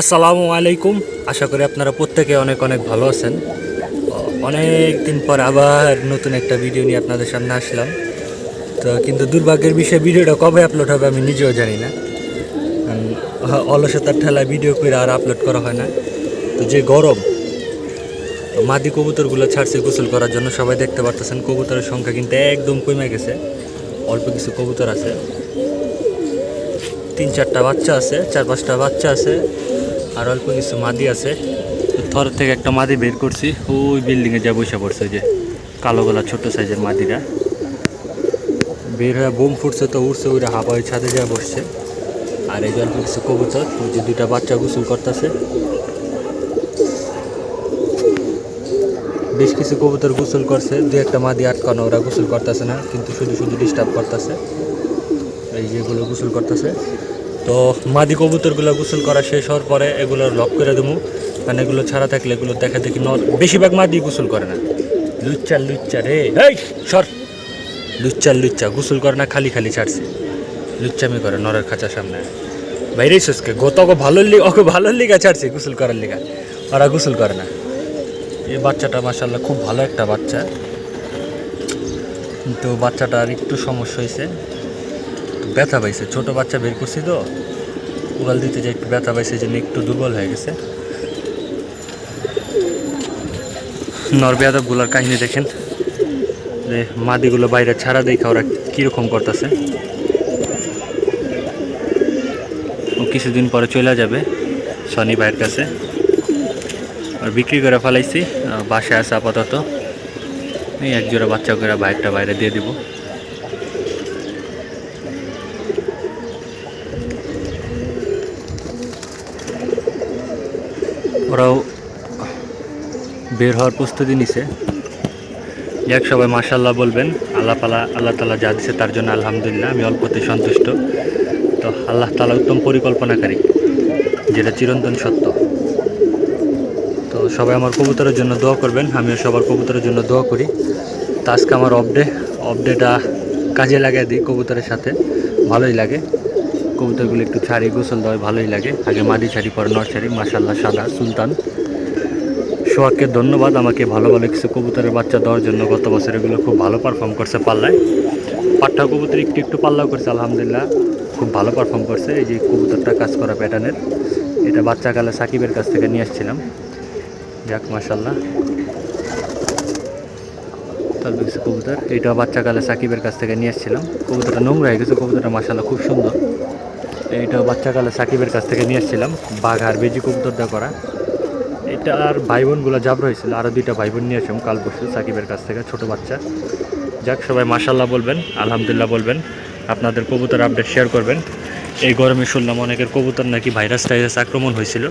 আসসালামু আলাইকুম। আশা করি আপনারা প্রত্যেকে অনেক অনেক ভালো আছেন। অনেক দিন পর আবার নতুন একটা ভিডিও নিয়ে আপনাদের সামনে আসলাম। তো কিন্তু দুর্ভাগ্যের বিষয়ে ভিডিওটা কবে আপলোড হবে আমি নিজেও জানি না। অলসতার ঠেলায় ভিডিও করে আর আপলোড করা হয় না। তো যে গরম মাদি কবুতরগুলো ছাড়ছে গোসল করার জন্য, সবাই দেখতে পারতেছেন, কবুতরের সংখ্যা কিন্তু একদম কমে গেছে। অল্প কিছু কবুতর আছে। তিন চারটা বাচ্চা আছে, চার পাঁচটা বাচ্চা আছে। আর অল্প কিছু মাদি আছে। থর থেকে একটা মাদি বের করছি। ওই বিল্ডিংয়ে যা বসে পড়ছে যে কালো গলা ছোট সাইজের মাদিরা। বের হয়ে বোম ফুটছে তো উঠছে ওইটা হাওয়া ওই ছাদে যা বসছে। আর এই অল্প কিছু কবুতর, ওই যে দুইটা বাচ্চা গোসল করতেছে। বেশ কিছু কবুতর গোসল করছে। দু একটা মাদি আটকানো, ওরা গোসল করতেছে না, কিন্তু শুধু শুধু ডিস্টার্ব করতেছে। এই যেগুলো গোসল করতেছে। তো মাদি কবুতরগুলো গোসল করা শেষ হওয়ার পরে এগুলো লক করে দেবো কারণ এগুলো ছাড়া থাকলে এগুলো দেখা দেখি নর বেশিরভাগ মাদি গোসল করে না। লুচ্চা লুচ্চা রে। এই সর। লুচ্চা লুচ্চা, গোসল করে না, খালি খালি ছাড়ছে। লুচ্চামি করে নরের খাঁচার সামনে। বাইরে সুস্কে গত ওকে ভালোর লিগা ওকে ভালোর লিগা ছাড়ছে, গোসল করার লিগা। ওরা গোসল করে না। এই বাচ্চাটা মাসাল্লাহ খুব ভালো একটা বাচ্চা। কিন্তু বাচ্চাটার একটু সমস্যা হয়েছে ব্যথা পাইছে। ছোট বাচ্চা বের করছি তো। উড়াল দিতে যে একটু ব্যথা পাইছে জন্য একটু দুর্বল হয়ে গেছে। নরবেয়াদবগুলোর কাহিনী দেখেন। যে মাদিগুলো বাইরে ছাড়া দেখে ওরা কীরকম করতেছে। ও কিছুদিন পরে চলে যাবে শনি ভাইয়ের কাছে। আর বিক্রি করে ফেলাইছি বাসায় আছে আপাতত। এই একজোড়া বাচ্চা করে বাইরটা বাইরে দিয়ে দিব। ওরাও বের হওয়ার প্রস্তুতি নিছে। যাক, সবাই মাশাল্লাহ বলবেন। আল্লাহ পালা আল্লাহ তালা যা দিছে তার জন্য আলহামদুলিল্লাহ, আমি অল্পতে সন্তুষ্ট। তো আল্লাহ তালা উত্তম পরিকল্পনাকারী, যেটা চিরন্তন সত্য। তো সবাই আমার কবুতরের জন্য দোয়া করবেন, আমিও সবার কবুতরের জন্য দোয়া করি। তো আজকে আমার অপডে অপডেটা কাজে লাগিয়ে দিই কবুতরের সাথে, ভালোই লাগে। কবুতরগুলো একটু ছাড়ি গোসল দেওয়া ভালোই লাগে। আগে মাদি ছাড়ি, পরে নর ছাড়ি মাসাল্লাহ সাদা, সুলতান। সোহাগকে ধন্যবাদ আমাকে ভালো ভালো কিছু কবুতরের বাচ্চা দেওয়ার জন্য। গত বছর এগুলো খুব ভালো পারফর্ম করছে পাল্লায়। পাঠ্টা কবুতর একটু একটু পাল্লাও করছে, আলহামদুলিল্লাহ। খুব ভালো পারফর্ম করছে। এই যে কবুতরটা কাজ করা প্যাটার্নের এটা বাচ্চাকালে সাকিবের কাছ থেকে নিয়ে আসছিলাম। যাক মাসাল্লাহ তারপর কিছু কবুতর এটা বাচ্চাকালে সাকিবের কাছ থেকে নিয়ে আসছিলাম। কবুতরটা নোংরা হয়ে গেছে, কবুতরটা মাসাল্লাহ খুব সুন্দর। এইটা বাচ্চাকালে সাকিবের কাছ থেকে নিয়ে আসছিলাম, বাঘ আর বেজি কবুতরটা করা। এটা আর ভাই বোনগুলো জাবর হয়েছিল আরও দুইটা ভাই বোন নিয়ে কাল পরশু সাকিবের কাছ থেকে, ছোট বাচ্চা। যাক, সবাই মাসাল্লাহ বলবেন, আলহামদুলিল্লাহ বলবেন, আপনাদের কবুতর আপডেট শেয়ার করবেন। এই গরমে শুনলাম অনেকের কবুতর নাকি ভাইরাস টাইরাস আক্রমণ হয়েছিল।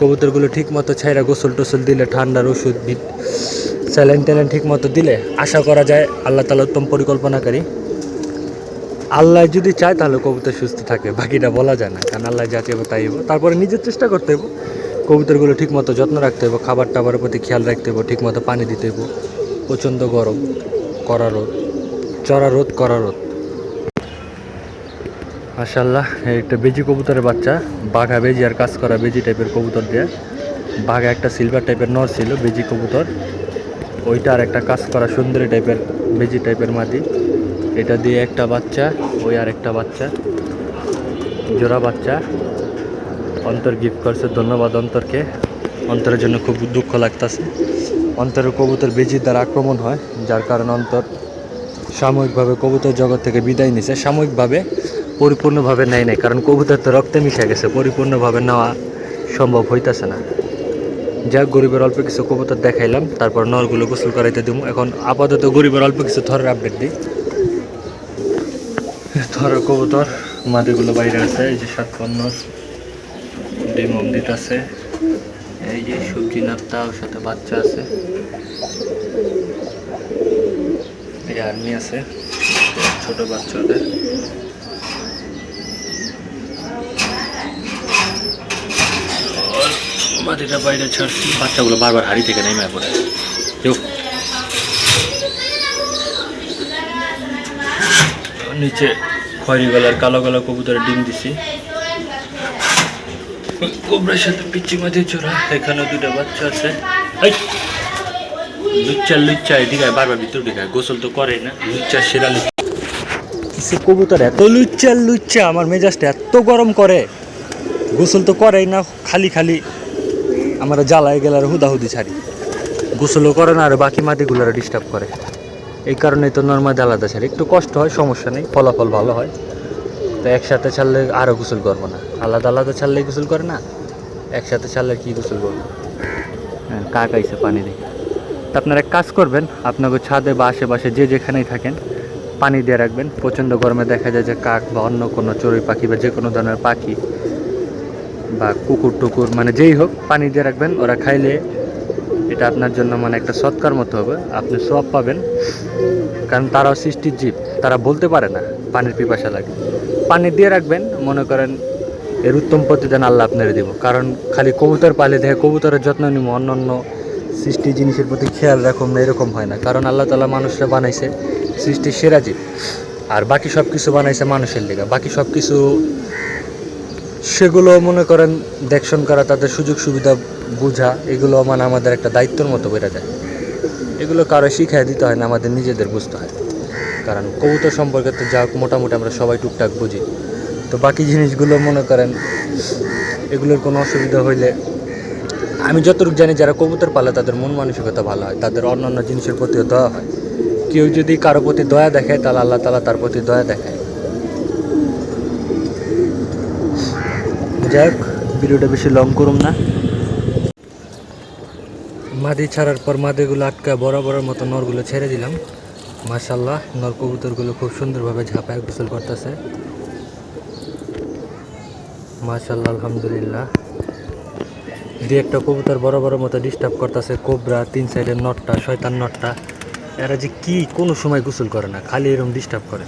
কবুতরগুলো ঠিক মতো ছাইরা গোসল টোসল দিলে, ঠান্ডার ওষুধ স্যালাইন ট্যালাইন ঠিক মতো দিলে, আশা করা যায় আল্লাহ তালা উত্তম পরিকল্পনাকারী। আল্লাহ যদি চায় তাহলে কবুতর সুস্থ থাকে, বাকিটা বলা যায় না। কারণ আল্লাহ যা চাইব তাই। তারপরে নিজের চেষ্টা করতে হইব কবুতরগুলো ঠিক মতো যত্ন রাখতে হইব খাবার টাবারের প্রতি খেয়াল রাখতে হইব ঠিক মতো পানি দিতে হইব প্রচণ্ড গরম, কড়া রোদ, চড়া রোদ, কড়া রোদ। মাশাল্লাহ এই একটা বেজি কবুতরের বাচ্চা। বাঘা বেজি আর কাজ করা বেজি টাইপের কবুতর দিয়ে। বাঘা একটা সিলভার টাইপের নর ছিল, বেজি কবুতর। ওইটা আর একটা কাজ করা সুন্দরী টাইপের বেজি টাইপের মাদি। এটা দিয়ে একটা বাচ্চা, ওই আর একটা বাচ্চা। জোড়া বাচ্চা। অন্তর গিফট করছে, ধন্যবাদ অন্তরকে। অন্তরের জন্য খুব দুঃখ লাগতেছে। অন্তরের কবুতর বেজির দ্বারা আক্রমণ হয়, যার কারণে অন্তর সাময়িকভাবে কবুতর জগৎ থেকে বিদায় নিছে। সাময়িকভাবে পরিপূর্ণভাবে নেয় নাই, কারণ কবুতর তো রক্তে মিশে গেছে, পরিপূর্ণভাবে নেওয়া সম্ভব হইতাছে না। যাক, গরিবের অল্প কিছু কবুতর দেখাইলাম, তারপর নরগুলো গোসল করাইতে দিব এখন আপাতত গরিবের অল্প কিছু থরের আপডেট দিই। থরের কবুতর মাদিগুলো বাইরে আছে, এই যে সাত পণ্যর ডিম অমৃত আছে এই যে সবজি নাপ্তা ওর সাথে বাচ্চা আছে। এই আর্মি আছে, ছোট বাচ্চাদের। মাটিটা বাইরে ছাড়ছি। বাচ্চাগুলো বারবার হাড়ি থেকে নেমে পড়ে। কেউ নিচে খয়রি গলার কালো কালো কবুতরের ডিম দিছি। কোবরার সাথে পিচ্ছি মাঝে চোরা এখানে দুটা বাচ্চা আছে। এই! লুচ্চা লুচ্চা এদিকে বারবার ভিতর দিকে গোসল তো করে না। লুচ্চা সেরা লুচ্চা। কবুতর এত লুচ্চা লুচ্চা আমার মেজাজটা এত গরম করে। গোসল তো করেই না খালি খালি আমরা জ্বালায় গেলে আর হুদাহুদি ছাড়ি। গোসলও করে না আর বাকি মাটিগুলোর ডিস্টার্ব করে। এই কারণে তো নর্মাল আলাদা ছাড়ি একটু কষ্ট হয়, সমস্যা নেই, ফলাফল ভালো হয়। তো একসাথে ছাড়লে আরও গোসল করব না। আলাদা আলাদা ছাড়লেই গোসল করে না, একসাথে ছাড়লে কি গোসল করব? হ্যাঁ কাক আইসে পানি দেখে তা আপনারা কাজ করবেন, আপনাকে ছাদে বা আশেপাশে যে যেখানেই থাকেন, পানি দিয়ে রাখবেন। প্রচণ্ড গরমে দেখা যায় যে কাক বা অন্য কোনো চড়ুই পাখি বা যে কোনো ধরনের পাখি বা কুকুর টুকুর মানে যেই হোক, পানি দিয়ে রাখবেন। ওরা খাইলে এটা আপনার জন্য মানে একটা সৎকার মতো হবে। আপনি সব পাবেন। কারণ তারাও সৃষ্টির জীব। তারা বলতে পারে না, পানির পিপাসা লাগে। পানি দিয়ে রাখবেন, মনে করেন এর উত্তম প্রতিদান আল্লাহ আপনারে দিব। কারণ খালি কবুতর পালে দেখে কবুতরের যত্ন নিব অন্য অন্য সৃষ্টি জিনিসের প্রতি খেয়াল রাখুন না এরকম হয় না। কারণ আল্লাহ তালা মানুষরা বানাইছে সৃষ্টির সেরা জীব। আর বাকি সব কিছু বানাইছে মানুষের লেগে। বাকি সব কিছু সেগুলো মনে করেন দেখশন করা, তাদের সুযোগ সুবিধা বোঝা, এগুলো মানে আমাদের একটা দায়িত্বর মতো বেড়ে যায়। এগুলো কারও শিখাই দিতে হয় না, আমাদের নিজেদের বুঝতে হয়। কারণ কবুতর সম্পর্কে তো যা মোটামুটি আমরা সবাই টুকটাক বুঝি। তো বাকি জিনিসগুলো মনে করেন, এগুলোর কোনো অসুবিধা হইলে আমি যতটুকু জানি যারা কবুতর পালে, তাদের মন মানসিকতা ভালো হয়, তাদের অন্যান্য জিনিসের প্রতিও দয়া হয়। কেউ যদি কারও প্রতি দয়া দেখায়, তাহলে আল্লাহ তালা তার প্রতি দয়া দেখায়। যাই হোক ভিডিওটা বেশি লং করুম না। মাদি ছাড়ার পর মাদিগুলো আটকা বড় মতো নরগুলো ছেড়ে দিলাম। মাশাল্লাহ নর কবুতরগুলো খুব সুন্দরভাবে ঝাঁপায় গোসল করতেছে। মাশাল্লাহ আলহামদুলিল্লাহ। দু একটা কবুতর বড় বড় মতো ডিস্টার্ব করতেছে কোবরা তিন সাইডের নটটা, শয়তান নটটা। এরা যে কি কোনো সময় গোসল করে না, খালি এরকম ডিস্টার্ব করে।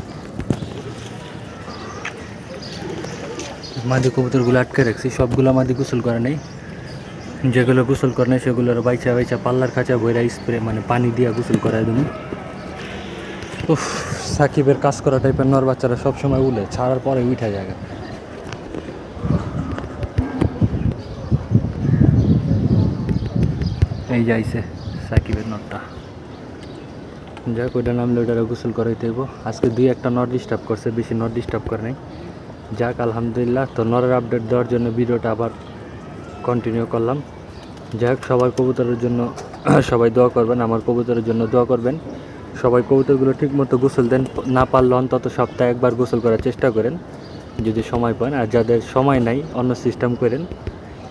মাদি কবুতরগুলো আটকে রাখছি। সবগুলো মাদি গোসল করে নেই। যেগুলো গোসল করে নেই, সেগুলোর বাইচা বাইচা পাল্লার খাঁচা বইরা স্প্রে মানে পানি দিয়ে গোসল করায় তুমি উফ, সাকিবের কাজ করা টাইপের নর বাচ্চারা সবসময় উলে, ছাড়ার পরে উঠে জায়গা এই যাইছে সাকিবের নটটা যাক ওইটা নামলে ওইটারে গোসল করাইতে হইব। আজকে দুই একটা নট ডিস্টার্ব করছে, বেশি নট ডিস্টার্ব করে নাই। যাক, আলহামদুলিল্লাহ, তো নরের আপডেট দেওয়ার জন্য ভিডিওটা আবার কন্টিনিউ করলাম। যাই হোক সবার কবুতরের জন্য সবাই দোয়া করবেন, আমার কবুতরের জন্য দোয়া করবেন। সবাই কবুতরগুলো ঠিকমতো গোসল দেন, না পারলে অন্তত সপ্তাহে একবার গোসল করার চেষ্টা করেন, যদি সময় পান। আর যাদের সময় নাই, অন্য সিস্টেম করেন,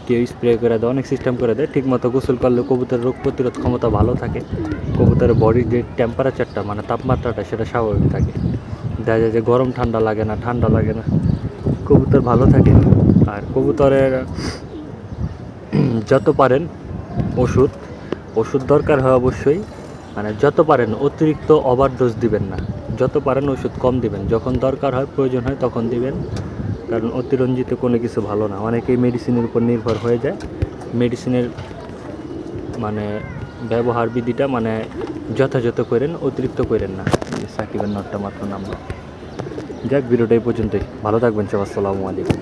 কেউ স্প্রে করে দেয়, অনেক সিস্টেম করে দেয়। ঠিকমতো গোসল করলে কবুতরের রোগ প্রতিরোধ ক্ষমতা ভালো থাকে। কবুতরের বডির যে টেম্পারেচারটা মানে তাপমাত্রাটা, সেটা স্বাভাবিক থাকে। দেখা যায় যে গরম ঠান্ডা লাগে না, ঠান্ডা লাগে না। কবুতর ভালো থাকে। আর কবুতরের যত পারেন ওষুধ ওষুধ দরকার হয় অবশ্যই। মানে যত পারেন অতিরিক্ত ওভার ডোজ দিবেন না। যত পারেন ওষুধ কম দিবেন। যখন দরকার হয়, প্রয়োজন হয় তখন দিবেন। কারণ অতিরঞ্জিত কোনো কিছু ভালো না। অনেকেই মেডিসিনের উপর নির্ভর হয়ে যায়। মেডিসিনের মানে ব্যবহার বিধিটা মানে যথাযথ করেন, অতিরিক্ত করেন না। সাকিবের নটটা মাত্র নাম যাক ভিডিওটা এই পর্যন্তই। ভালো থাকবেন সব আসসালামু আলাইকুম।